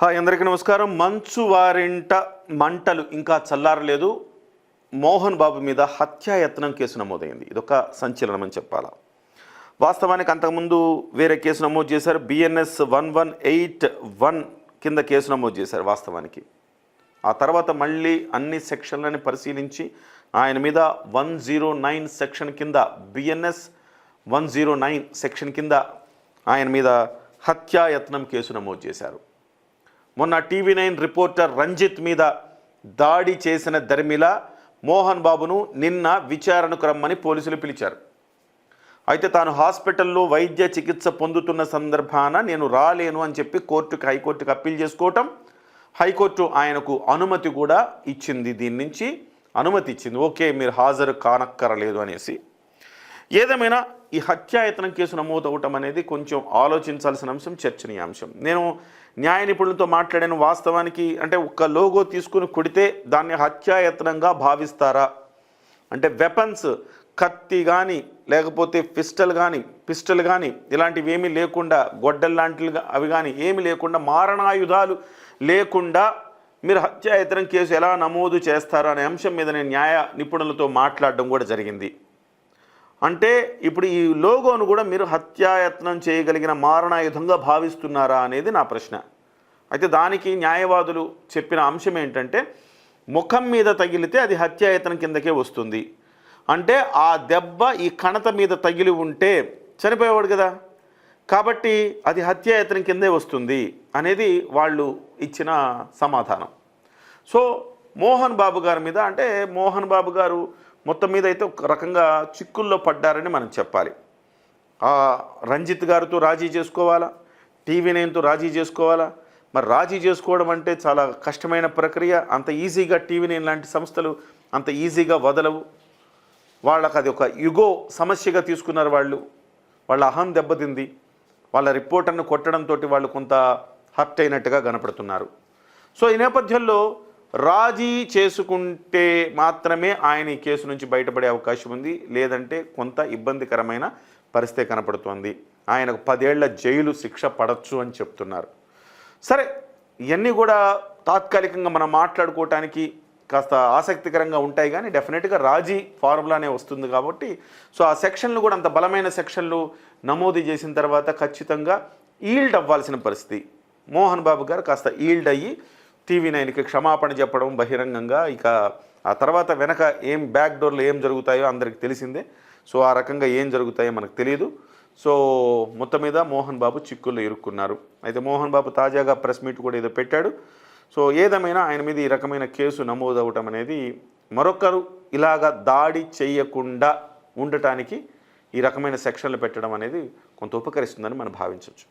Hi అందరికీ నమస్కారం. మంచు వారింట మంటలు ఇంకా చల్లారలేదు. మోహన్ బాబు మీద హత్యాయత్నం కేసు నమోదైంది. ఇదొక సంచలనం అని చెప్పాలా? వాస్తవానికి అంతకుముందు వేరే కేసు నమోదు చేశారు. BNS one one eight one కింద కేసు నమోదు చేశారు వాస్తవానికి. ఆ తర్వాత మళ్ళీ అన్ని సెక్షన్లని పరిశీలించి ఆయన మీద వన్ జీరో నైన్ సెక్షన్ కింద BNS one zero nine section కింద ఆయన మీద హత్యాయత్నం కేసు నమోదు చేశారు. మొన్న టీవీ నైన్ రిపోర్టర్ రంజిత్ మీద దాడి చేసిన ధర్మిల మోహన్ బాబును నిన్న విచారణకు రమ్మని పోలీసులు పిలిచారు. అయితే తాను హాస్పిటల్లో వైద్య చికిత్స పొందుతున్న సందర్భాన నేను రాలేను అని చెప్పి కోర్టుకి హైకోర్టుకి అప్పీల్ చేసుకోవటం హైకోర్టు ఆయనకు అనుమతి కూడా ఇచ్చింది. దీని నుంచి అనుమతి ఇచ్చింది. ఓకే మీరు హాజరు కానక్కరలేదు అనేసి. ఏదేమైనా ఈ హత్యాయత్నం కేసు నమోదవటం అనేది కొంచెం ఆలోచించాల్సిన అంశం చర్చనీయాంశం. నేను న్యాయ నిపుణులతో మాట్లాడిన వాస్తవానికి అంటే ఒక్క లోగో తీసుకుని కొడితే దాన్ని హత్యాయత్నంగా భావిస్తారా? అంటే వెపన్స్ కత్తి కానీ లేకపోతే పిస్టల్ కానీ పిస్టల్ కానీ ఇలాంటివి ఏమీ లేకుండా గొడ్డలు లాంటివి అవి కానీ ఏమీ లేకుండా మారణాయుధాలు లేకుండా మీరు హత్యాయత్నం కేసు ఎలా నమోదు చేస్తారా అనే అంశం మీద నేను న్యాయ నిపుణులతో మాట్లాడడం కూడా జరిగింది. అంటే ఇప్పుడు ఈ లోగోను కూడా మీరు హత్యాయత్నం చేయగలిగిన మారణాయుధంగా భావిస్తున్నారా అనేది నా ప్రశ్న. అయితే దానికి న్యాయవాదులు చెప్పిన అంశం ఏంటంటే ముఖం మీద తగిలితే అది హత్యాయత్నం కిందకే వస్తుంది. అంటే ఆ దెబ్బ ఈ కణత మీద తగిలి ఉంటే చనిపోయేవాడు కదా. కాబట్టి అది హత్యాయత్నం కిందే వస్తుంది అనేది వాళ్ళు ఇచ్చిన సమాధానం. సో మోహన్ బాబు గారి మీద అంటే మోహన్ బాబు గారు మొత్తం మీద అయితే ఒక రకంగా చిక్కుల్లో పడ్డారని మనం చెప్పాలి. ఆ రంజిత్ గారితో రాజీ చేసుకోవాలా? టీవీ నైన్తో రాజీ చేసుకోవాలా? మరి రాజీ చేసుకోవడం అంటే చాలా కష్టమైన ప్రక్రియ. అంత ఈజీగా టీవీ నైన్ లాంటి సంస్థలు అంత ఈజీగా వదలవు. వాళ్ళకి అది ఒక యుగో సమస్యగా తీసుకున్నారు వాళ్ళు. వాళ్ళ అహం దెబ్బతింది. వాళ్ళ రిపోర్టర్ను కొట్టడంతో వాళ్ళు కొంత హర్ట్ అయినట్టుగా కనపడుతున్నారు. సో ఈ నేపథ్యంలో రాజీ చేసుకుంటే మాత్రమే ఆయన ఈ కేసు నుంచి బయటపడే అవకాశం ఉంది. లేదంటే కొంత ఇబ్బందికరమైన పరిస్థితి కనపడుతోంది. ఆయనకు పదేళ్ళ జైలు శిక్ష పడచ్చు అని చెప్తున్నారు. సరే ఇవన్నీ కూడా తాత్కాలికంగా మనం మాట్లాడుకోవటానికి కాస్త ఆసక్తికరంగా ఉంటాయి కానీ డెఫినెట్గా రాజీ ఫార్ములానే వస్తుంది కాబట్టి సో ఆ సెక్షన్లు కూడా అంత బలమైన సెక్షన్లు నమోదు చేసిన తర్వాత ఖచ్చితంగా ఈల్డ్ అవ్వాల్సిన పరిస్థితి. మోహన్ బాబు గారు కాస్త ఈల్డ్ అయ్యి టీవీ నైన్కి క్షమాపణ చెప్పడం బహిరంగంగా ఇక ఆ తర్వాత వెనక ఏం బ్యాక్ డోర్లో ఏం జరుగుతాయో అందరికి తెలిసిందే. సో ఆ రకంగా ఏం జరుగుతాయో మనకు తెలియదు సో మొత్తం మీద మోహన్ బాబు చిక్కుల్లో ఇరుక్కున్నారు. అయితే మోహన్ బాబు తాజాగా ప్రెస్ మీట్ కూడా ఏదో పెట్టాడు. సో ఏదేమైనా ఆయన మీద ఈ రకమైన కేసు నమోదవటం అనేది మరొకరు ఇలాగా దాడి చేయకుండా ఉండటానికి ఈ రకమైన సెక్షన్లు పెట్టడం అనేది కొంత ఉపకరిస్తుందని మనం భావించవచ్చు.